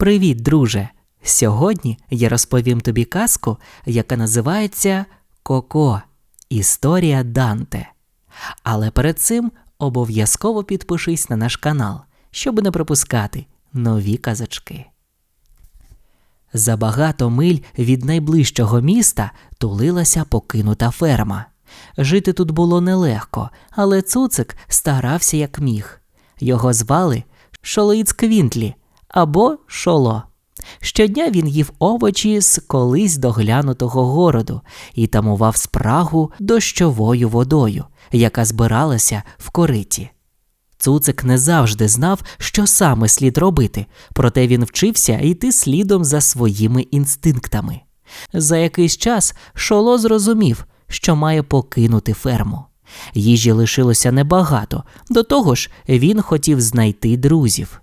Привіт, друже! Сьогодні я розповім тобі казку, яка називається Коко Історія Данте. Але перед цим обов'язково підпишись на наш канал, щоб не пропускати нові казочки. За багато миль від найближчого міста тулилася покинута ферма. Жити тут було нелегко, але цуцик старався як міг. Його звали Шолоїц Квінтлі або Шоло. Щодня він їв овочі з колись доглянутого городу і тамував спрагу дощовою водою, яка збиралася в кориті. Цуцик не завжди знав, що саме слід робити, проте він вчився йти слідом за своїми інстинктами. За якийсь час Шоло зрозумів, що має покинути ферму. Їжі лишилося небагато, до того ж, він хотів знайти друзів.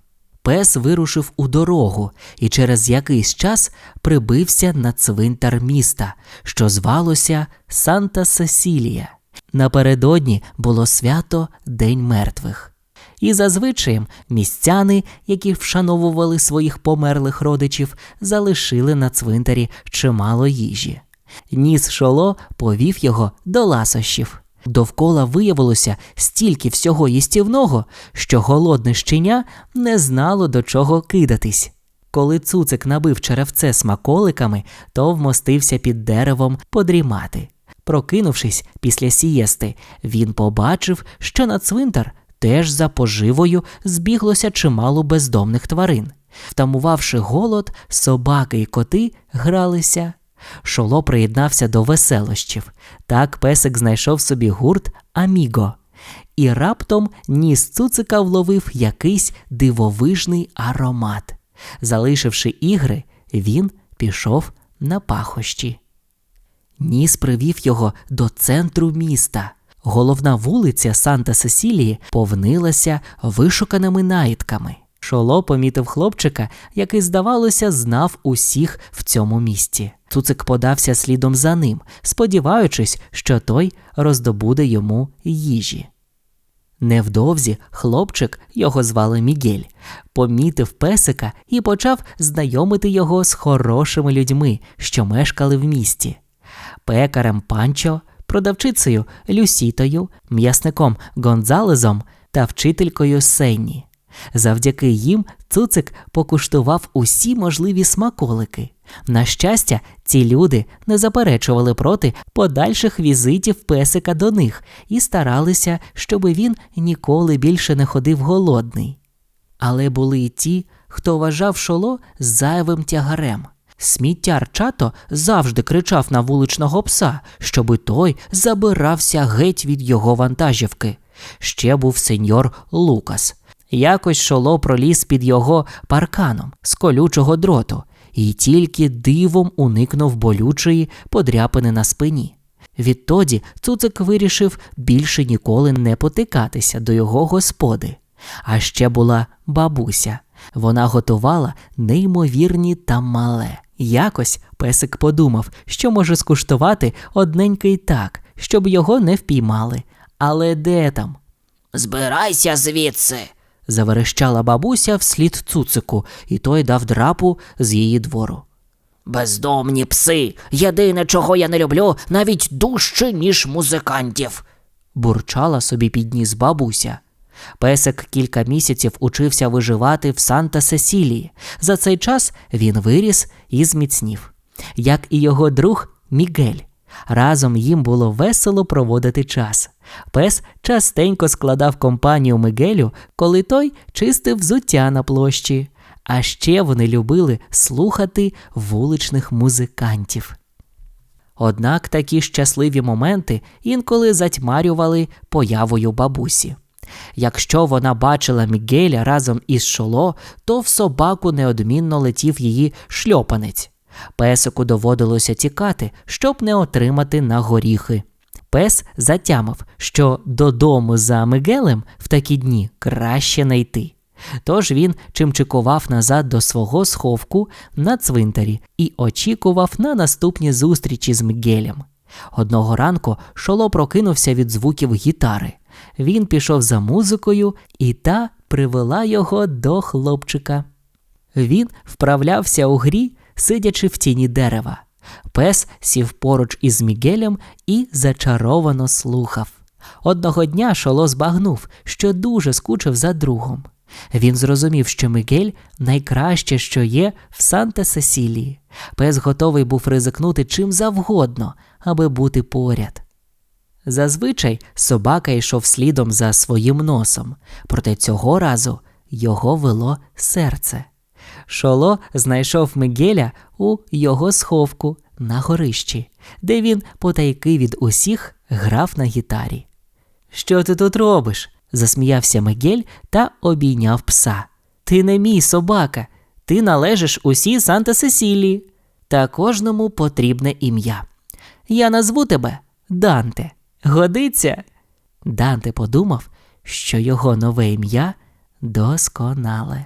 Пес вирушив у дорогу і через якийсь час прибився на цвинтар міста, що звалося Санта Сесілія. Напередодні було свято День мертвих. І зазвичай містяни, які вшановували своїх померлих родичів, залишили на цвинтарі чимало їжі. Ніс шоло повів його до ласощів. Довкола виявилося стільки всього їстівного, що голодне щеня не знало до чого кидатись. Коли цуцик набив черевце смаколиками, то вмостився під деревом подрімати. Прокинувшись після сієсти, він побачив, що на цвинтар теж за поживою збіглося чимало бездомних тварин. Втамувавши голод, собаки й коти гралися. Шоло приєднався до веселощів. Так песик знайшов собі гурт Аміго. І раптом ніс цуцика вловив якийсь дивовижний аромат. Залишивши ігри, він пішов на пахощі. Ніс привів його до центру міста. Головна вулиця Санта Сесілії повнилася вишуканими наїдками. Шоло помітив хлопчика, який, здавалося, знав усіх в цьому місті. Цуцик подався слідом за ним, сподіваючись, що той роздобуде йому їжі. Невдовзі хлопчик, його звали Мігель, помітив песика і почав знайомити його з хорошими людьми, що мешкали в місті. Пекарем Панчо, продавчицею Люсітою, м'ясником Гонзалезом та вчителькою Сенні. Завдяки їм цуцик покуштував усі можливі смаколики. На щастя, ці люди не заперечували проти подальших візитів песика до них і старалися, щоб він ніколи більше не ходив голодний. Але були й ті, хто вважав шоло зайвим тягарем. Сміттяр чато завжди кричав на вуличного пса, щоби той забирався геть від його вантажівки. Ще був сеньор Лукас. Якось шоло проліз під його парканом з колючого дроту і тільки дивом уникнув болючої подряпини на спині. Відтоді цуцик вирішив більше ніколи не потикатися до його господи. А ще була бабуся. Вона готувала неймовірні тамале. Якось песик подумав, що може скуштувати одненький так, щоб його не впіймали. Але де там? Збирайся звідси. Заверещала бабуся вслід цуцику, і той дав драпу з її двору. Бездомні пси. Єдине, чого я не люблю, навіть дужче, ніж музикантів. бурчала собі під ніс бабуся. Песик кілька місяців учився виживати в Санта Сесілії. За цей час він виріс і зміцнів, як і його друг Мігель. Разом їм було весело проводити час. Пес частенько складав компанію Мигелю, коли той чистив взуття на площі. А ще вони любили слухати вуличних музикантів. Однак такі щасливі моменти інколи затьмарювали появою бабусі. Якщо вона бачила Мігеля разом із шоло, то в собаку неодмінно летів її шльопанець. Песику доводилося тікати, щоб не отримати на горіхи. Пес затямив, що додому за Мигелем в такі дні краще не йти. Тож він чимчикував назад до свого сховку на цвинтарі і очікував на наступні зустрічі з Мігелем. Одного ранку шоло прокинувся від звуків гітари. Він пішов за музикою, і та привела його до хлопчика. Він вправлявся у грі, сидячи в тіні дерева. Пес сів поруч із Мігелем і зачаровано слухав. Одного дня Шоло збагнув, що дуже скучив за другом. Він зрозумів, що Мігель найкраще, що є в Санта Сесілії. Пес готовий був ризикнути чим завгодно, аби бути поряд. Зазвичай собака йшов слідом за своїм носом, проте цього разу його вело серце. Шоло знайшов Мигеля у його сховку на горищі, де він потайки від усіх грав на гітарі. Що ти тут робиш? засміявся Мигель та обійняв пса. Ти не мій собака, ти належиш усій Санта Сесілії, та кожному потрібне ім'я. Я назву тебе Данте. Годиться? Данте подумав, що його нове ім'я досконале.